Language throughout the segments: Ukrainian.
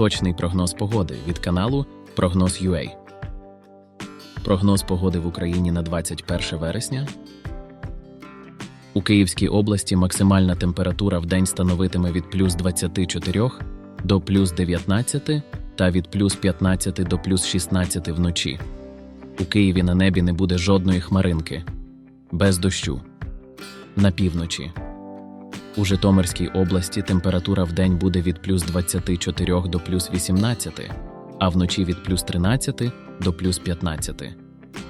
Точний прогноз погоди від каналу Прогноз UA. Прогноз погоди в Україні на 21 вересня. У Київській області максимальна температура в день становитиме від плюс 24 до плюс 19 та від плюс 15 до плюс 16 вночі. У Києві на небі не буде жодної хмаринки. Без дощу. На півночі. У Житомирській області температура в день буде від плюс 24 до плюс 18, а вночі від плюс 13 до плюс 15.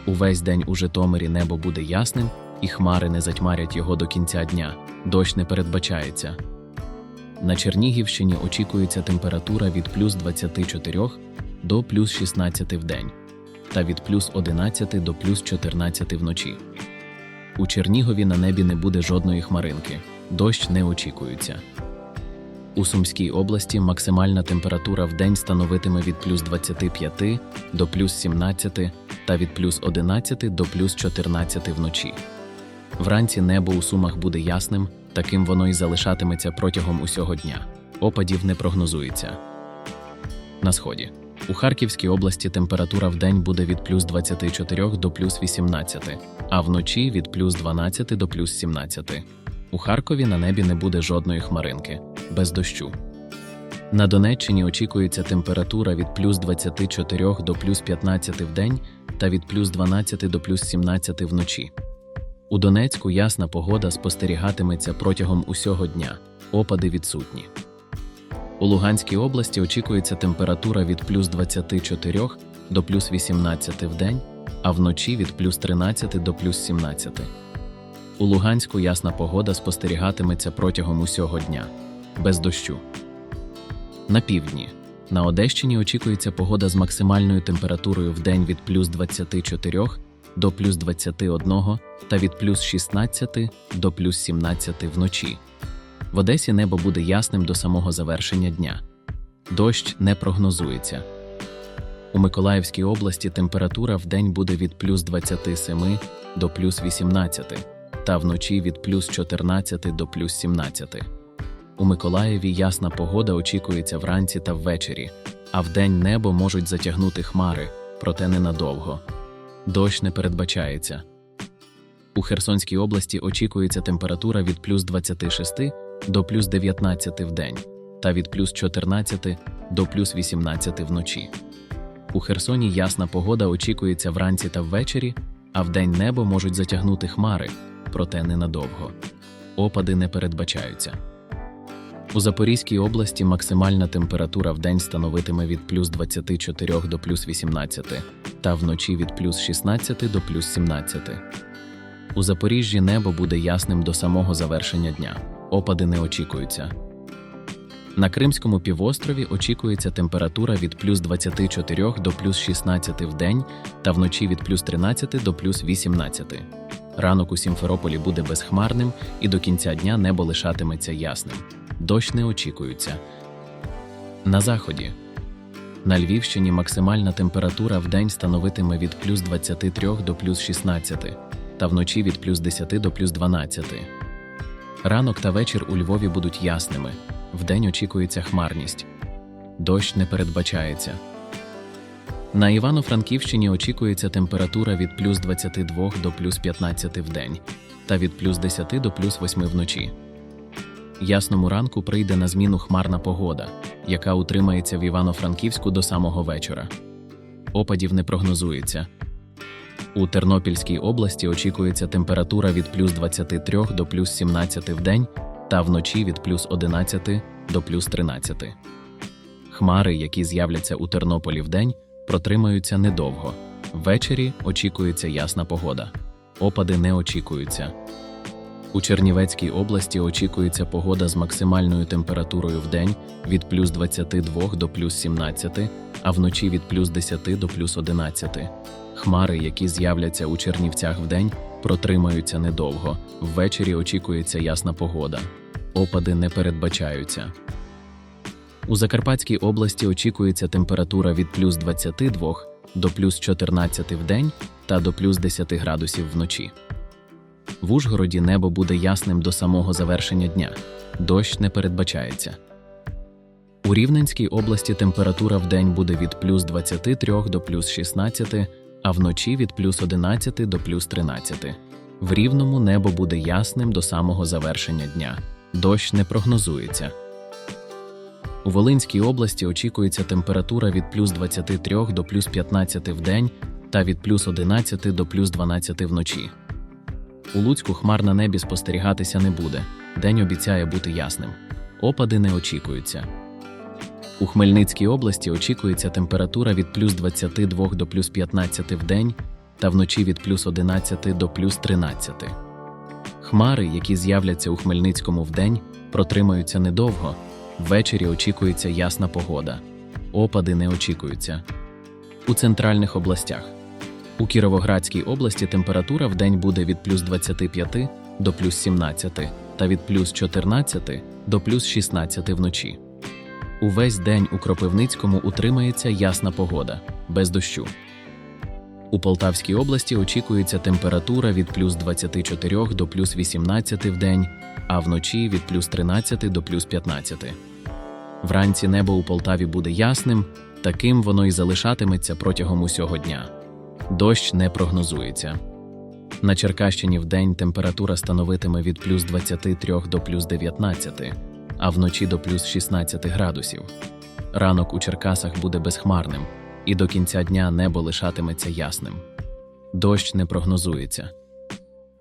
Увесь день у Житомирі небо буде ясним, і хмари не затьмарять його до кінця дня. Дощ не передбачається. На Чернігівщині очікується температура від плюс 24 до плюс 16 в день та від плюс 11 до плюс 14 вночі. У Чернігові на небі не буде жодної хмаринки, дощ не очікується. У Сумській області максимальна температура в день становитиме від плюс 25 до плюс 17 та від плюс 11 до плюс 14 вночі. Вранці небо у Сумах буде ясним, таким воно і залишатиметься протягом усього дня. Опадів не прогнозується. На сході. У Харківській області температура в день буде від плюс 24 до плюс 18, а вночі від плюс 12 до плюс 17. У Харкові на небі не буде жодної хмаринки, без дощу. На Донеччині очікується температура від плюс 24 до плюс 15 в день та від плюс 12 до плюс 17 вночі. У Донецьку ясна погода спостерігатиметься протягом усього дня, опади відсутні. У Луганській області очікується температура від плюс 24 до плюс 18 в день, а вночі від плюс 13 до плюс 17. У Луганську ясна погода спостерігатиметься протягом усього дня, без дощу. На півдні. На Одещині очікується погода з максимальною температурою в день від плюс 24 до плюс 21 та від плюс 16 до плюс 17 вночі. В Одесі небо буде ясним до самого завершення дня. Дощ не прогнозується. У Миколаївській області температура в день буде від плюс 27 до плюс 18, та вночі від плюс 14 до плюс 17. У Миколаєві ясна погода очікується вранці та ввечері, а вдень небо можуть затягнути хмари, проте ненадовго. Дощ не передбачається. У Херсонській області очікується температура від плюс 26 до плюс 19 в день та від плюс 14 до плюс 18 вночі. У Херсоні ясна погода очікується вранці та ввечері, а вдень небо можуть затягнути хмари, проте ненадовго. Опади не передбачаються. У Запорізькій області максимальна температура в день становитиме від плюс 24 до плюс 18 та вночі від плюс 16 до плюс 17. У Запоріжжі небо буде ясним до самого завершення дня. Опади не очікуються. На Кримському півострові очікується температура від плюс 24 до плюс 16 в день та вночі від плюс 13 до плюс 18. Ранок у Сімферополі буде безхмарним і до кінця дня небо лишатиметься ясним. Дощ не очікується. На заході. На Львівщині максимальна температура в день становитиме від плюс 23 до плюс 16 та вночі від плюс 10 до плюс 12. Ранок та вечір у Львові будуть ясними. Вдень очікується хмарність. Дощ не передбачається. На Івано-Франківщині очікується температура від плюс 22 до плюс 15 в день та від плюс 10 до плюс 8 вночі. Ясному ранку прийде на зміну хмарна погода, яка утримається в Івано-Франківську до самого вечора. Опадів не прогнозується. У Тернопільській області очікується температура від плюс 23 до плюс 17 в день та вночі від плюс 11 до плюс 13. Хмари, які з'являться у Тернополі вдень, протримаються недовго. Ввечері очікується ясна погода. Опади не очікуються. У Чернівецькій області очікується погода з максимальною температурою в день від плюс 22 до плюс 17, а вночі від плюс 10 до плюс 11. Хмари, які з'являться у Чернівцях вдень, протримаються недовго. Ввечері очікується ясна погода. Опади не передбачаються. У Закарпатській області очікується температура від плюс 22 до плюс 14 в день та до плюс 10 градусів вночі. В Ужгороді небо буде ясним до самого завершення дня. Дощ не передбачається. У Рівненській області температура в день буде від плюс 23 до плюс 16, а вночі від плюс 11 до плюс 13. В Рівному небо буде ясним до самого завершення дня. Дощ не прогнозується. У Волинській області очікується температура від плюс 23 до плюс 15 в день та від плюс 11 до плюс 12 вночі. У Луцьку хмар на небі спостерігатися не буде. День обіцяє бути ясним. Опади не очікуються. У Хмельницькій області очікується температура від плюс 22 до плюс 15 в день та вночі від плюс 11 до плюс 13. Хмари, які з'являться у Хмельницькому вдень, протримаються недовго. Ввечері очікується ясна погода. Опади не очікуються. У центральних областях. У Кіровоградській області температура в день буде від плюс 25 до плюс 17 та від плюс 14 до плюс 16 вночі. Увесь день у Кропивницькому утримається ясна погода, без дощу. У Полтавській області очікується температура від плюс 24 до плюс 18 в день, а вночі від плюс 13 до плюс 15. Вранці небо у Полтаві буде ясним, таким воно і залишатиметься протягом усього дня. Дощ не прогнозується. На Черкащині вдень температура становитиме від плюс 23 до плюс 19, а вночі до плюс 16 градусів. Ранок у Черкасах буде безхмарним, і до кінця дня небо лишатиметься ясним. Дощ не прогнозується.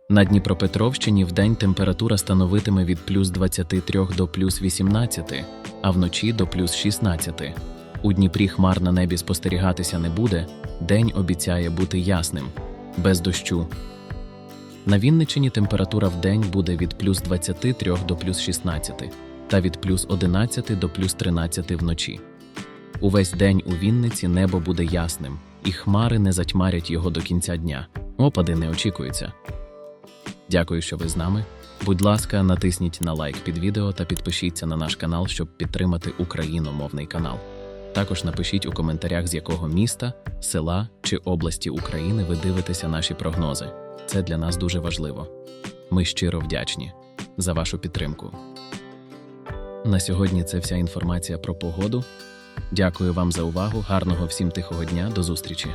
На Дніпропетровщині вдень температура становитиме від плюс 23 до плюс 18, а вночі до плюс 16. У Дніпрі хмар на небі спостерігатися не буде, день обіцяє бути ясним, без дощу. На Вінничині температура в день буде від плюс 23 до плюс 16 та від плюс 11 до плюс 13 вночі. Увесь день у Вінниці небо буде ясним, і хмари не затьмарять його до кінця дня. Опади не очікуються. Дякую, що ви з нами. Будь ласка, натисніть на лайк під відео та підпишіться на наш канал, щоб підтримати україномовний канал. Також напишіть у коментарях, з якого міста, села чи області України ви дивитеся наші прогнози. Це для нас дуже важливо. Ми щиро вдячні за вашу підтримку. На сьогодні це вся інформація про погоду. Дякую вам за увагу. Гарного всім тихого дня. До зустрічі!